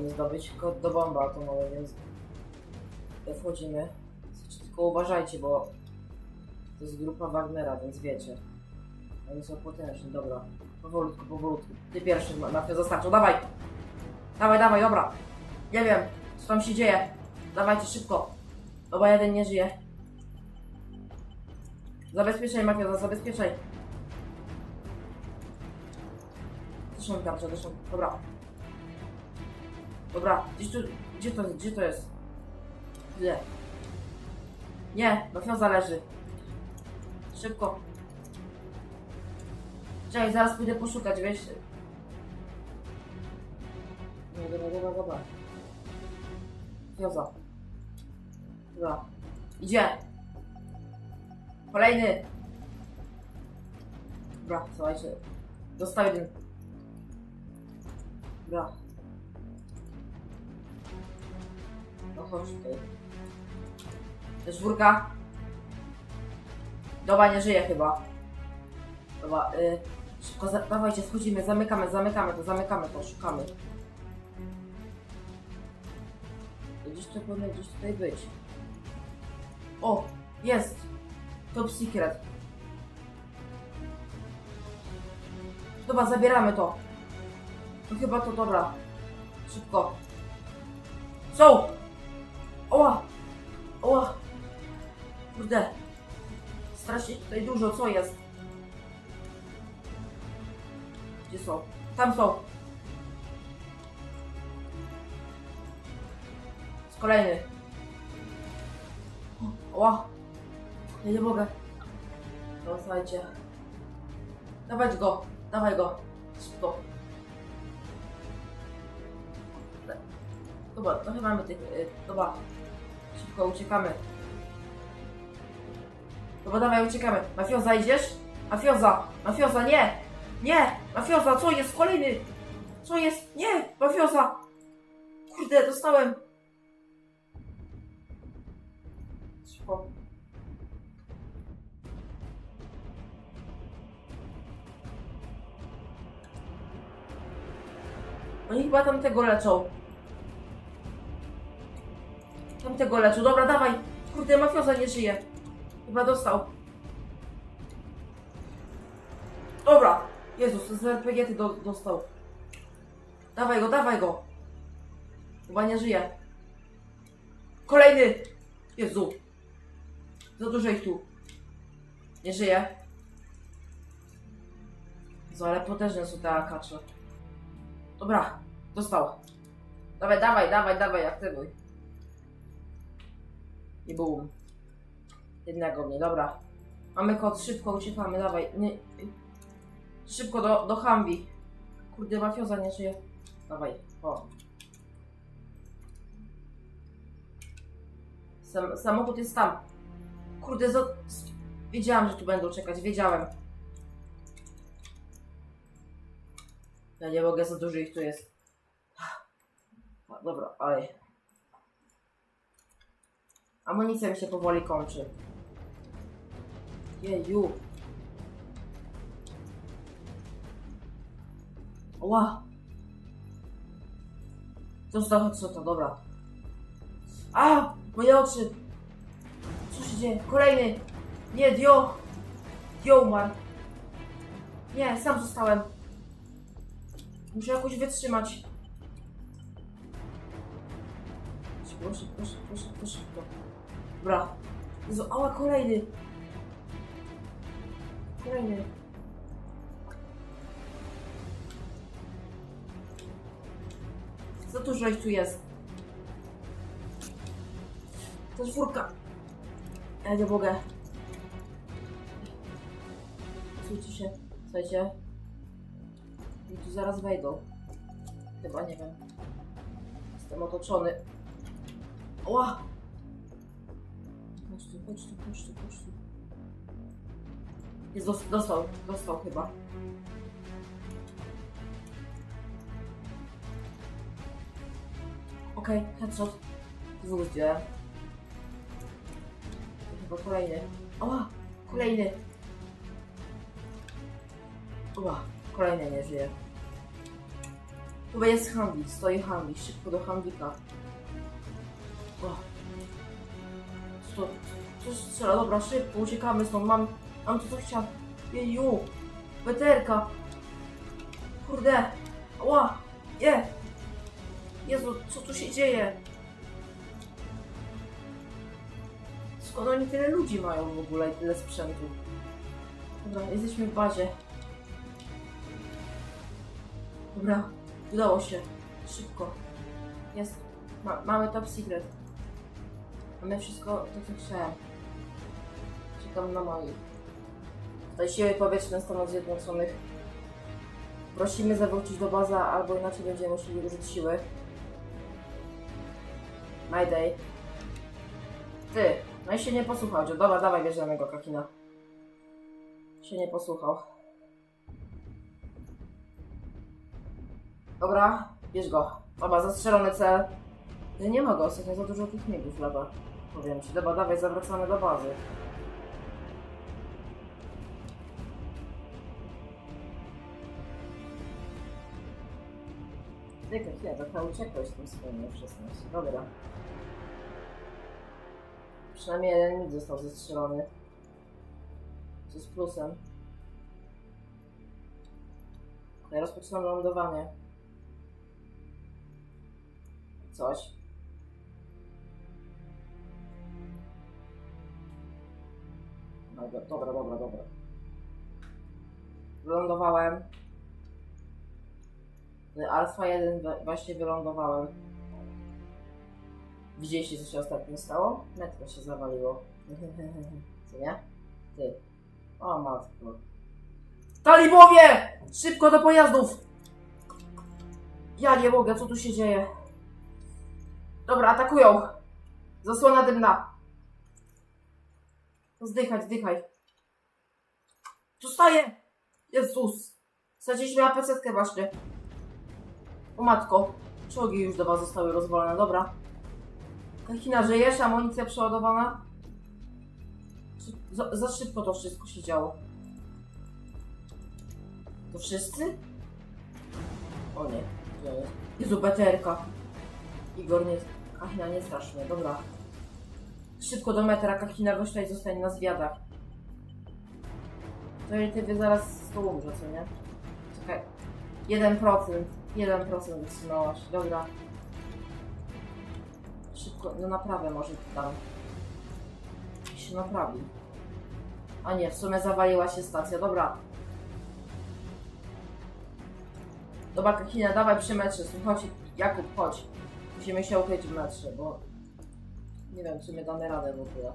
mamy zdobyć? Kod do bomba atomowej, więc wchodzimy. Tylko uważajcie, bo to jest grupa Wagnera, więc wiecie. Oni są potężni, dobra. Powolutku, powolutku. Ty pierwszy mafia zastarczył, dawaj! Dawaj, dawaj, dobra. Nie wiem, co tam się dzieje. Dawajcie szybko. Dobra, jeden nie żyje. Zabezpieczaj mafia, zabezpieczaj. Zresztą tarcza, zresztą, dobra. Dobra, gdzie to, gdzie to jest? Gdzie? Nie, mafioza leży. Szybko. Czekaj, zaraz pójdę poszukać, wiesz? Nie, dobra, dobra, dobra. Mafioza. Dobra. Idzie. Kolejny. Dobra, słuchajcie. Dostał jeden. Dobra. Chodź tutaj. Czwórka. Dobra, nie żyje chyba. Dobra, y, szybko, za, dawajcie, wchodzimy, zamykamy, zamykamy to, zamykamy to, szukamy. Gdzieś to powinno gdzieś tutaj być. O, jest! Top secret. Dobra, zabieramy to. To chyba to dobra. Szybko. Są! Oła! Oła! Kurde. Strasznie tutaj dużo, co jest? Gdzie są? Tam są. Jest kolejny. Oła! Ja nie mogę. No słuchajcie. Dawać go. Dawaj go. Szybko. Dobra, trochę mamy tych... y, Dobra. Szybko uciekamy. Dobra, dawaj, uciekamy. Mafioza, idziesz? Mafioza! Mafioza, nie! Nie! Mafioza, co jest? Kolejny! Co jest? Nie! Mafioza! Kurde, dostałem! Szybko. Oni chyba tamtego leczą. Tamtego leczą. Dobra, dawaj. Kurde, mafioza nie żyje. Chyba dostał. Dobra. Jezus, z RPG do, dostał. Dawaj go, dawaj go. Chyba nie żyje. Kolejny. Jezu. Za dużo ich tu. Nie żyje. Co, ale potężne są te akacze. Dobra, dostał. Dawaj, dawaj, dawaj, dawaj, aktywuj. I bum. Jednego mnie, dobra. Mamy kod, szybko uciekamy, dawaj. Nie. Szybko do, do Humvee. Kurde, mafioza nie żyje. Dawaj, o. Sam, samochód jest tam. Kurde, za... wiedziałam, że tu będą czekać, wiedziałem. Ja nie mogę, za dużo ich tu jest. Dobra, oj. Amunicja mi się powoli kończy. Jeju. Ła. Został co to, dobra. A! Moje oczy! Co się dzieje? Kolejny! Nie, Dio! Dio umarł. Nie, sam zostałem. Muszę jakoś wytrzymać. Szybko, szybko, szybko, szybko, szybko. Dobra. Jezu, ała, kolejny. Kolejny. Za dużo ich tu jest. To czwórka. Ja nie mogę. Słuchajcie się. Słuchajcie. I tu zaraz wejdą. Chyba nie wiem. Jestem otoczony. Ła! Chodź tu, chodź tu, chodź tu. Jest dos- dostał, dostał chyba. Okej, okay, headshot. Dwóch zdjąłem. Chyba kolejny. Oła! Kolejny! Oła! Kolejny nie żyje. Tu jest handlik, stoi handlik, szybko do handlika. O. Co, strzela? Dobra, szybko, uciekamy stąd, mam, mam tu coś chciał. Jeju, weterka. Kurde, ła, je. Jezu, co tu się dzieje? Skąd oni tyle ludzi mają w ogóle i tyle sprzętu? Dobra, jesteśmy w bazie. Dobra, udało się. Szybko. Jest. Ma, mamy top secret. Mamy wszystko to, co chciałem. Czekam na moich. Tutaj siły powietrzne Stanów Zjednoczonych. Prosimy zawrócić do bazy, albo inaczej będziemy musieli użyć siły. Mayday. Ty, no i się nie posłuchał. Joe. Dobra, dawaj bierzemy go, Kakina. Się nie posłuchał. Dobra, bierz go. Dobra, zastrzelony cel. Nie ma go, ostatnio za dużo tych migów lata. Powiem ci. Dobra, dawaj, zawracamy do bazy. Ty, Kakina, trochę uciekłeś tym swoim F-16. Dobra. Przynajmniej jeden mig został zestrzelony. Co z plusem. Ja rozpoczynam lądowanie. Coś. Do- dobra, dobra, dobra. Wylądowałem. Alfa 1 we- właśnie wylądowałem. Widzieliście, co się ostatnio stało? Metro się zawaliło. Co nie? Ty. O matko. Talibowie! Szybko do pojazdów! Ja nie mogę, co tu się dzieje? Dobra, atakują! Zasłona dymna. Zdychaj, zdychaj. Zostaje! Jezus! Straciliśmy APC-kę właśnie. O matko. Czołgi już do was zostały rozwalone, dobra. Kakina, żyjesz? Amunicja przeładowana? Za, za szybko to wszystko się działo. To wszyscy? O nie. Jest? Jezu, beterka. Igor, nie... Kakina, nie strasz dobra. Szybko do metra, Kakina, gość tutaj zostanie na zwiadach. To i ty zaraz z umrze, co nie? Czekaj. 1%. 1% wytrzymałaś, dobra. Szybko, no naprawę może tam. się naprawi. A nie, w sumie zawaliła się stacja, dobra. Dobra, Kakina, dawaj przy metrze, słuchajcie, Jakub, chodź. Musimy się ukryć w metrze, bo nie wiem, czy my damy radę w ogóle.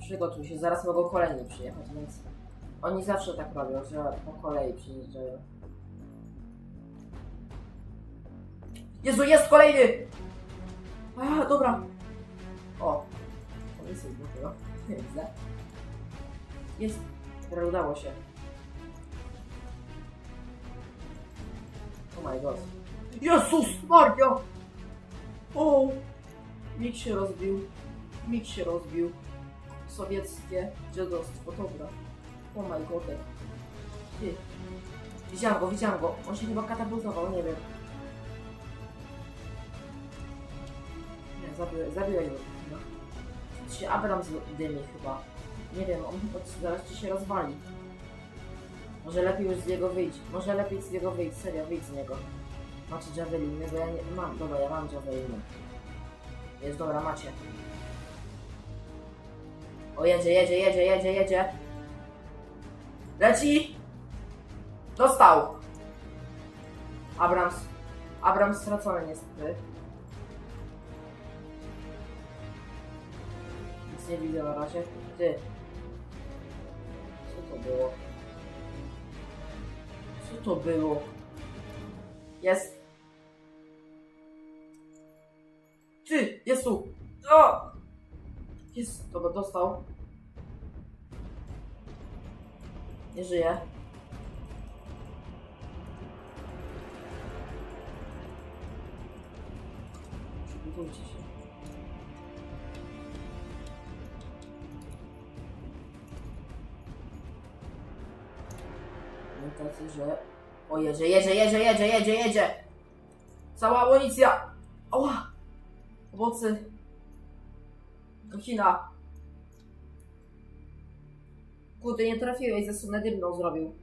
Przygotuj się, zaraz mogą kolejni przyjechać, więc oni zawsze tak robią, że po kolei przyjeżdżają. Jezu, jest kolejny! A, dobra. O, to jest do tego. Widzę. Jest. Teraz udało się. Oh my god. Jezus Maria! O! Mig się rozbił. Mig się rozbił. Sowieckie dziadostwo, dobra. Oh my god. Ty. Widziałam go, widziałam go. On się chyba katapultował, nie wiem. Zabiłem, go. No. Się Abrams dymi chyba. Nie wiem, on chyba zaraz ci się rozwali. Może lepiej już z niego wyjść. Może lepiej z niego wyjść, serio, wyjść z niego. Macie javeliny, bo ja nie mam. Dobra, ja mam javeliny. Jest dobra, macie. O, jedzie, jedzie, jedzie, jedzie, jedzie. Leci! Dostał! Abrams. Abrams stracony niestety. Nie widzę na razie. Ty. Co to było? Co to było? Jest. Ty! Jest tu! O! Jest. Go dostał. Nie żyje. Przygotujcie się. Pamiętajcie, że... O, jedzie, jedzie, jedzie, jedzie, jedzie, jedzie! Cała amunicja! Ała! Pomocy! Do China! Kurde, nie trafiłeś, zasunę dymną zrobił.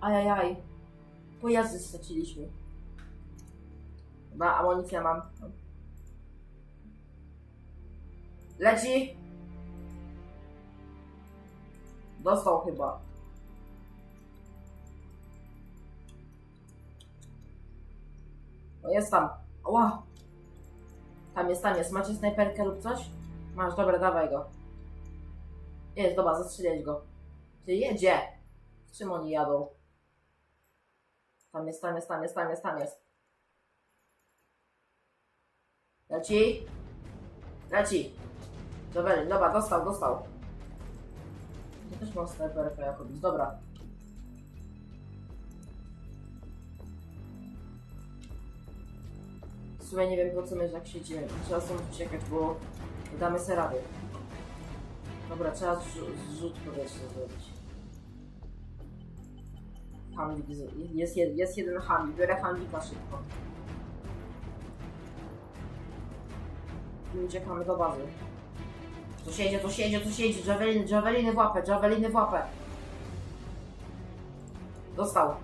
Ajajaj. Pojazdy straciliśmy. Chyba amunicja mam. Leci! Dostał chyba. O, jest tam. Ła! Tam jest, tam jest. Macie snajperkę lub coś? Masz, dobra, dawaj go. Jest, dobra, zastrzelić go. Ty jedzie! Z czym oni jadą? Tam jest, tam jest, tam jest, tam jest, tam jest. Leci? Leci! Dobra, dobra, dostał, dostał. Ja też mam snajperkę jakoś, dobra. W sumie nie wiem po co my tak siedzimy. Trzeba stąd uciekać, bo damy sobie rady. Dobra, trzeba zrzu- zrzut powietrzny zrobić. Hamlik, jest, jed- jest jeden hamlik, biorę hamlika szybko. I uciekamy do bazy. Tu siedzi, tu siedzi, tu siedzi, javeliny, javeliny w łapę, javeliny w łapę. Dostał.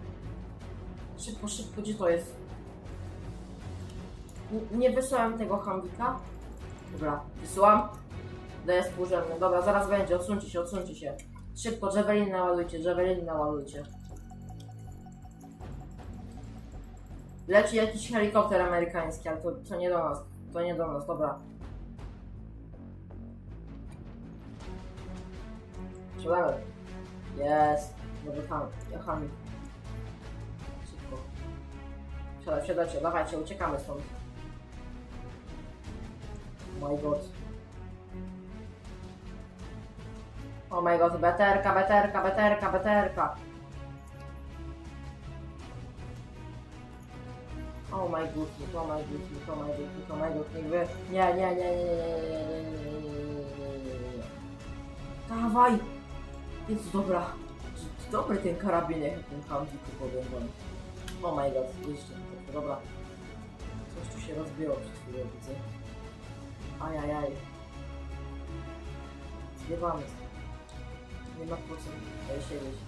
Szybko, szybko, gdzie to jest? N- Nie wysłałem tego hamlika. Dobra, wysyłam. Daję współrzędny. Dobra, zaraz będzie, odsuńcie się, odsuńcie się. Szybko, javeliny naładujcie, javeliny naładujcie. Leci jakiś helikopter amerykański, ale to, to nie do nas. To nie do nas, dobra. Strzelamy. Jest. Dobry ham. Ja ham. Szybko. Siadaj, siadajcie, dawajcie, uciekamy stąd. Oh my god. Oh my god, beterka, beterka, beterka, beterka. Oh my goodness, oh my goodness, oh my goodness, oh my goodness, wy... Nie, nie, nie, nie, nie, nie, nie, nie, nie, nie, nie, nie, nie. Dawaj! Jest dobra. Dobry ten karabinek, ten handlik, powiem wam. Oh my god, jeszcze, dobra. Coś tu się rozbiło przed chwilą, widzę. Ajajaj. Zbiewamy. Nie ma po co tutaj siedzieć.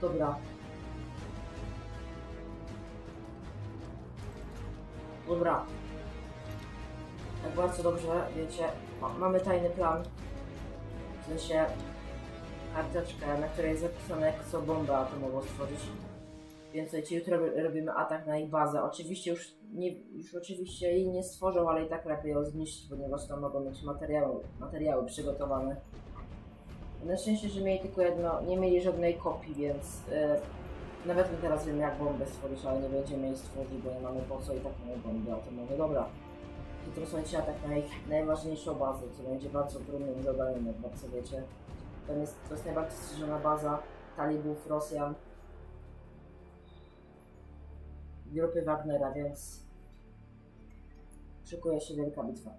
Dobra. Dobra. Jak bardzo dobrze wiecie, ma, mamy tajny plan. W sensie karteczkę, na której jest zapisane jak chcą bombę atomową stworzyć. Więc słuchajcie, jutro ro- robimy atak na ich bazę. Oczywiście już nie, już oczywiście jej nie stworzą, ale i tak lepiej ją zniszczyć, ponieważ tam mogą mieć materiały, materiały przygotowane. Na szczęście, że mieli tylko jedno, nie mieli żadnej kopii, więc e, nawet my teraz wiemy jak bombę stworzyć, ale nie będziemy jej stworzyć, bo nie mamy po co i tak mamy bomby atomowe. Dobra. Jutro słuchajcie atak na ich najważniejszą bazę, co będzie bardzo trudnym zadaniem, jak bardzo wiecie. To jest, to jest najbardziej strzeżona baza talibów, Rosjan, grupy Wagnera, więc szykuje się wielka bitwa.